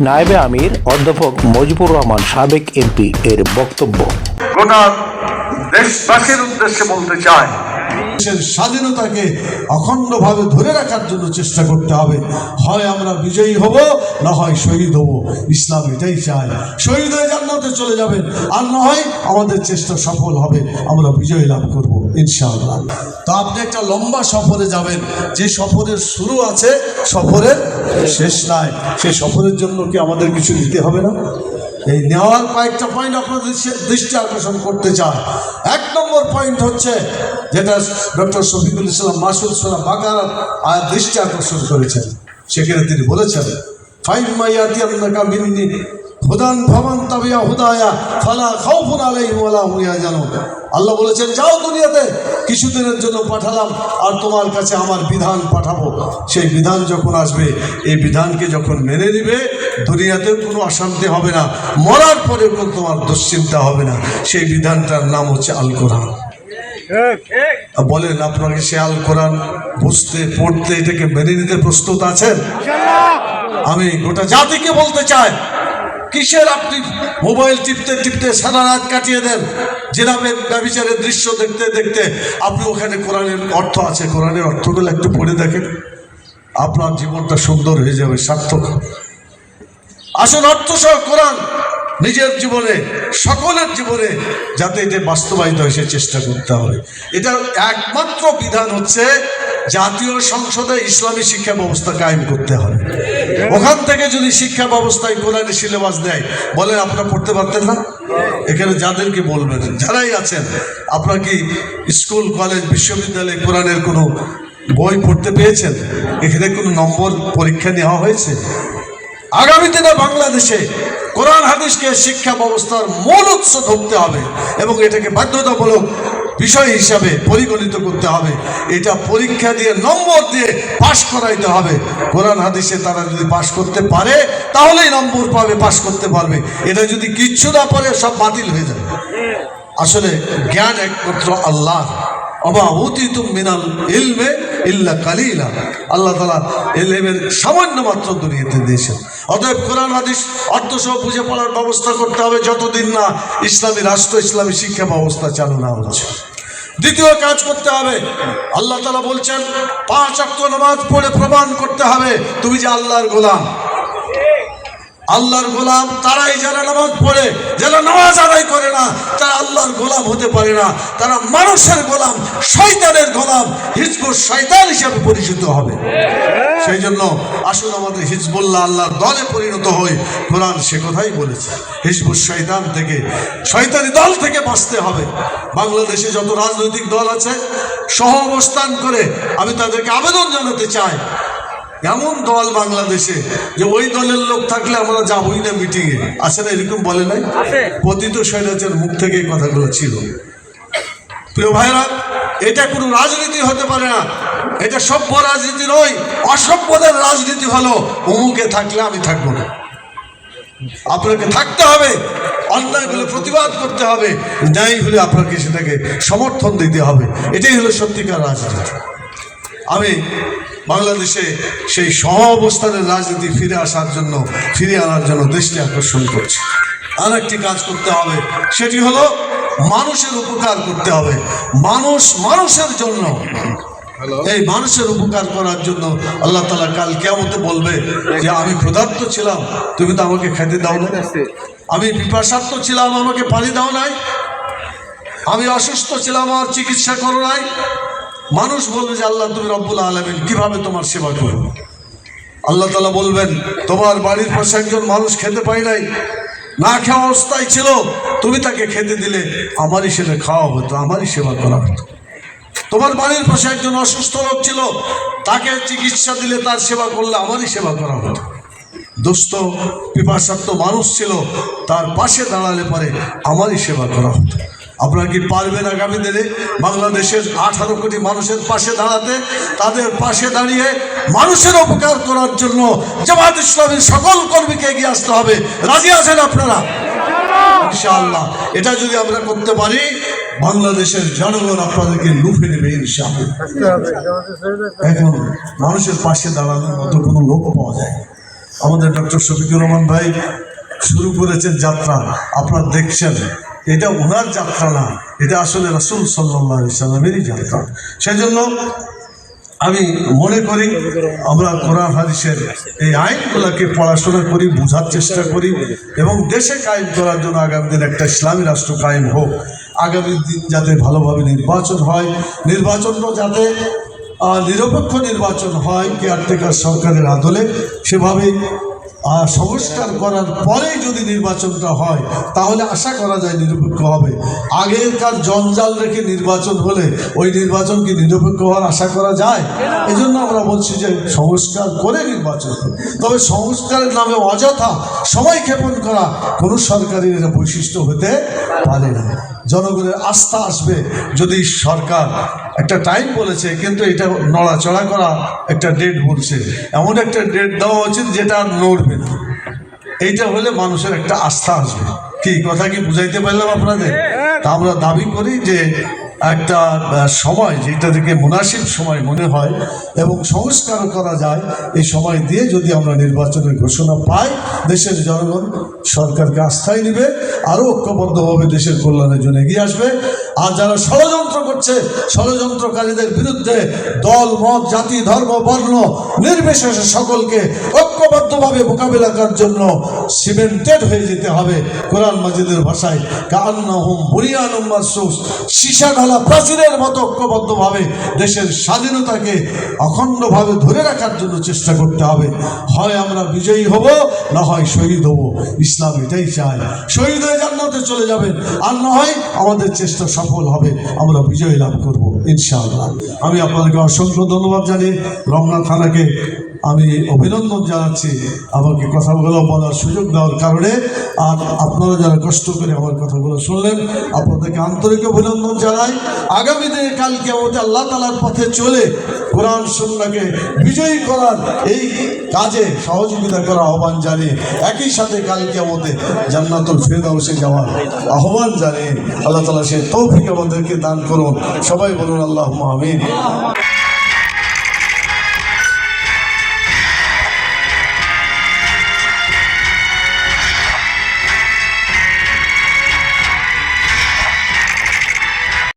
নায়েবে আমির অধ্যাপক মজিবুর রহমান সাবেক এমপি এর বক্তব্য। গোটা দেশবাসীর উদ্দেশ্যে বলতে চাই দেশের স্বাধীনতাকে অখণ্ডভাবে ধরে রাখার জন্য চেষ্টা করতে হবে। হয় আমরা বিজয়ী হব, না হয় শহীদ হব। ইসলাম এটাই চায়। শহীদ হয়ে জান্নাতে চলে যাবেন, আর না হয় আমাদের চেষ্টা সফল হবে। আমরা বিজয় লাভ করব, ইনশাআল্লাহ। তো আপনি একটা লম্বা সফরে যাবেন। যে সফরের শুরু আছে, সফরের শেষ নাই। সেই সফরের জন্য কি আমাদের কিছু দিতে হবে না? এই নেওয়ার কয়েকটা পয়েন্ট আপনাদের দৃষ্টি আকর্ষণ করতে চান। এক নম্বর পয়েন্ট হচ্ছে যেটা ডক্টর শফিকুল ইসলাম, মাসুদ সালাম বাগার আর দৃষ্টি আকর্ষণ করেছেন। সেখানে তিনি বলেছেন ফাইভ মাইয়াতি আন্নাকা মিন্নি হুদান ভবান তাবিয়া হুদায়া ফালা খাউফুন আলাইহিম ওয়ালা হুম ইয়াহজানুন। আল্লাহ বলেছেন যাও দুনিয়াতে কিছুদিনের জন্য পাঠালাম আর তোমার কাছে আমার বিধান পাঠাবো। সেই বিধান যখন আসবে এই বিধানকে যখন মেনে নিবে দুনিয়াতেও কোনো অশান্তি হবে না মরার পরে কোনো তোমার দুশ্চিন্তা হবে না। সেই বিধানটার নাম হচ্ছে আল কোরআন। বলেন আপনাকে সে আল কোরআন বুঝতে পড়তে এটাকে মেনে নিতে প্রস্তুত আছেন? আমি গোটা জাতিকে বলতে চাই কিসের আপনি মোবাইল টিপতে টিপতে সারা রাত কাটিয়ে দেন? জেনাবে ব্যবচারের দৃশ্য দেখতে দেখতে আপনি ওখানে কোরআনের অর্থ আছে, কোরআনের অর্থগুলো একটু পড়ে দেখেন। আপনার জীবনটা সুন্দর হয়ে যাবে, সার্থক। আসল অর্থ সহ কোরআন নিজের জীবনে, সকলের জীবনে, যাতে এটা বাস্তবায়িত হয়, সে চেষ্টা করতে হবে। এটার একমাত্র বিধান হচ্ছে জাতীয় সংসদে ইসলামী শিক্ষা ব্যবস্থা কায়েম করতে হবে। ওখান থেকে যদি শিক্ষা ব্যবস্থায় কোরআনের সিলেবাস দেয় বলে আপনারা পড়তে পারতেন না? এখানে যাদেরকে বলবেন, যারাই আছেন, আপনারা কি স্কুল, কলেজ, বিশ্ববিদ্যালয়ে কোরআনের কোনো বই পড়তে পেয়েছেন? এখানে কোনো নম্বর পরীক্ষা নেওয়া হয়েছে? আগামী দিনে বাংলাদেশে কোরআন, হাদিসকে শিক্ষা ব্যবস্থার মূল উৎস ধরতে হবে এবং এটাকে বাধ্যতামূলক বিষয় হিসাবে পরিগণিত করতে হবে। এটা পরীক্ষা দিয়ে, নম্বর দিয়ে পাশ করাইতে হবে। কোরআন হাদিসে তারা যদি পাশ করতে পারে, তাহলেই নম্বর পাবে, পাশ করতে পারবে। এটা যদি কিচ্ছু না পারে, সব বাতিল হয়ে যাবে। আসলে জ্ঞান একমাত্র আল্লাহ। অবা অতীত মিনাল ইলমে ইল্লা কালিলা। আল্লাহ তালা এলেমের সামান্য মাত্র দুনিয়াতে দিয়েছেন। অতএব কোরআন, হাদিস অর্থ সহ বুঝে পড়ার ব্যবস্থা করতে হবে। যতদিন না ইসলামী রাষ্ট্র, ইসলামী শিক্ষা ব্যবস্থা চালু না হচ্ছে। দ্বিতীয় কাজ করতে হবে। আল্লাহ তালা বলছেন, পাঁচ অক্ট নামাজ পড়ে প্রমাণ করতে হবে। তুমি যে আল্লাহর গোলাম। আল্লাহর গোলাম তারাই যারা নামাজ পড়ে যারা নামাজ আদায় করে না, তারা আল্লাহর গোলাম হতে পারে না। তারা মানুষের গোলাম, শয়তানের গোলাম, হিজবুর শয়তান হিসাবে পরিচিত হবে। সেই জন্য আসুন আমাদের হিজবুল্লাহ আল্লাহর দলে পরিণত হই। কোরআন সে কথাই বলেছে, হিজবুর শয়তান থেকে, শয়তানি দল থেকে বাঁচতে হবে। বাংলাদেশে যত রাজনৈতিক দল আছে, সহ অবস্থান করে আমি তাদেরকে আবেদন জানাতে চাই। এমন দল বাংলাদেশে যে ওই দলের লোক থাকলে আমরা যাবই না মিটিংয়ে আছে না এরকম বলে নাই? পতিত স্বৈরাচার মুখ থেকে এই কথাগুলো ছিল। প্রিয় ভাইরা এটা কোনো রাজনীতি হতে পারে না। এটা সভ্য রাজনীতি নয় অসভ্যদের রাজনীতি হলো অমুকে থাকলে আমি থাকব না। আপনাকে থাকতে হবে অন্যায় অন্যায়গুলো প্রতিবাদ করতে হবে ন্যায় হলে আপনাকে সেটাকে সমর্থন দিতে হবে। এটাই হলো সত্যিকার রাজনীতি। আমি বাংলাদেশে সেই সহ অবস্থানের রাজনীতি ফিরে আসার জন্য ফিরে আনার জন্য দৃষ্টি আকর্ষণ করছি। আর একটি কাজ করতে হবে সেটি হলো মানুষের উপকার করতে হবে। মানুষ মানুষের জন্য। এই মানুষের উপকার করার জন্য আল্লাহ তালা কাল কেমতে বলবে যে আমি ক্ষুধার্ত ছিলাম তুমি তো আমাকে খেতে দাও না আমি পিপাসার্থ ছিলাম আমাকে পানি দাও নাই। আমি অসুস্থ ছিলাম আমার চিকিৎসা করো নাই। মানুষ বলবে যে আল্লাহ তুমি রব্বুল আলমিন, কীভাবে তোমার সেবা করব? আল্লাহ তালা বলবেন, তোমার বাড়ির পাশে একজন মানুষ খেতে পাই নাই, না খাওয়া অবস্থায় ছিল, তুমি তাকে খেতে দিলে, আমারই সেটা খাওয়া হতো, আমারই সেবা করা হতো। তোমার বাড়ির পাশে একজন অসুস্থ লোক ছিল, তাকে চিকিৎসা দিলে তার সেবা করলে আমারই সেবা করা হতো। দুস্থ, পিপাসার্থ মানুষ ছিল, তার পাশে দাঁড়ালে পরে আমারই সেবা করা হতো। আপনারা কি পারবেন আগামী দিনে বাংলাদেশের আঠারো কোটি মানুষের পাশে দাঁড়াতে? তাদের পাশে দাঁড়িয়ে মানুষের উপকার করার জন্য জামাত ইসলামের সকল কর্মীকে এগিয়ে আসতে হবে। রাজি আছেন আপনারা? ইনশাআল্লাহ। এটা যদি আমরা করতে পারি, বাংলাদেশের জনগণ আপনাদেরকে লুফে নেবে, ইনশাআল্লাহ। এখন মানুষের পাশে দাঁড়ানোর মতো কোনো লোক পাওয়া যায়। আমাদের ডক্টর শফিকুর রহমান ভাই শুরু করেছেন যাত্রা। আপনারা দেখছেন। এটা ওনার যাত্রা না এটা আসলে রাসুল সাল্লাহ সাল্লামেরই যাত্রা। সেই জন্য আমি মনে করি, আমরা কোরআন, হাদিসের এই আইনগুলোকে পড়াশোনা করি, বোঝার চেষ্টা করি এবং দেশে কায়েম করার জন্য আগামী দিন একটা ইসলামী রাষ্ট্র কায়েম হোক। আগামী দিন যাতে ভালোভাবে নির্বাচন হয় নির্বাচনটা যাতে নিরপেক্ষ নির্বাচন হয়, কেয়ারটেকার সরকারের আদলে সেভাবে সংস্কার করার পরেই যদি নির্বাচনটা হয়, তাহলে আশা করা যায় নিরপেক্ষ হবে। আগেরকার জঞ্জাল রেখে নির্বাচন হলে ওই নির্বাচন কি নিরপেক্ষ হওয়ার আশা করা যায়? এই জন্য আমরা বলছি যে সংস্কার করে নির্বাচন। তবে সংস্কারের নামে অযথা সময় ক্ষেপণ করা কোনো সরকারের এটা বৈশিষ্ট্য হতে পারে না। জনগণের আস্থা আসবে যদি সরকার একটা টাইম বলেছে, কিন্তু এটা নড়াচড়া করা একটা ডেট বলছে। এমন একটা ডেট দেওয়া উচিত যেটা আর নড়বে না। এইটা হলে মানুষের একটা আস্থা আসবে। কি, কথা কি বুঝাইতে পারলাম আপনাদের? তা আমরা দাবি করি যে একটা সময় যেটা থেকে মুনাসিব সময় মনে হয় এবং সংস্কার করা যায়, এই সময় দিয়ে যদি আমরা নির্বাচনের ঘোষণা পাই, দেশের জনগণ সরকারকে আস্থায় নেবে আরও ঐক্যবদ্ধভাবে দেশের কল্যাণের জন্য এগিয়ে আসবে। আর যারা ষড়যন্ত্র করছে ষড়যন্ত্রকারীদের বিরুদ্ধে দল মত জাতি ধর্ম বর্ণ নির্বিশেষে সকলকে ঐক্যবদ্ধভাবে মোকাবিলা করার জন্য সিমেন্টেড হয়ে যেতে হবে কোরআন মাজিদের ভাষায়। কান্নাহুম বুরিয়ানুম মাসুস সীসা ঢালা প্রাচীরের মতো ঐক্যবদ্ধভাবে দেশের স্বাধীনতাকে অখণ্ডভাবে ধরে রাখার জন্য চেষ্টা করতে হবে। হয় আমরা বিজয়ী হব, না হয় শহীদ হব। ইসলাম এটাই চায় শহীদ হয়ে জান্নাতে চলে যাবেন, আর না হয় আমাদের চেষ্টা সফল হবে। আমরা বিজয় লাভ করব, ইনশাআল্লাহ। আমি আপনাদেরকে অসংখ্য ধন্যবাদ জানিয়ে রমনা থানাকে আমি অভিনন্দন জানাচ্ছি আমাকে কথাগুলো বলার সুযোগ দেওয়ার কারণে। আর আপনারা যারা কষ্ট করে আমার কথাগুলো শুনলেন, আপনাদেরকে আন্তরিক অভিনন্দন জানাই। আগামী দিনে কালকে আমাদের আল্লাহ তালার পথে চলে কোরআন সুন্নাকে বিজয়ী করার এই কাজে সহযোগিতা করার আহ্বান জানিয়ে, একই সাথে কালকে আমাদের জান্নাতুল ফেরদাউসে যাওয়ার আহ্বান জানিয়ে আল্লাহ তালা সে তৌফিক আমাদেরকে দান করুন। সবাই বলুন আল্লাহ আমিন।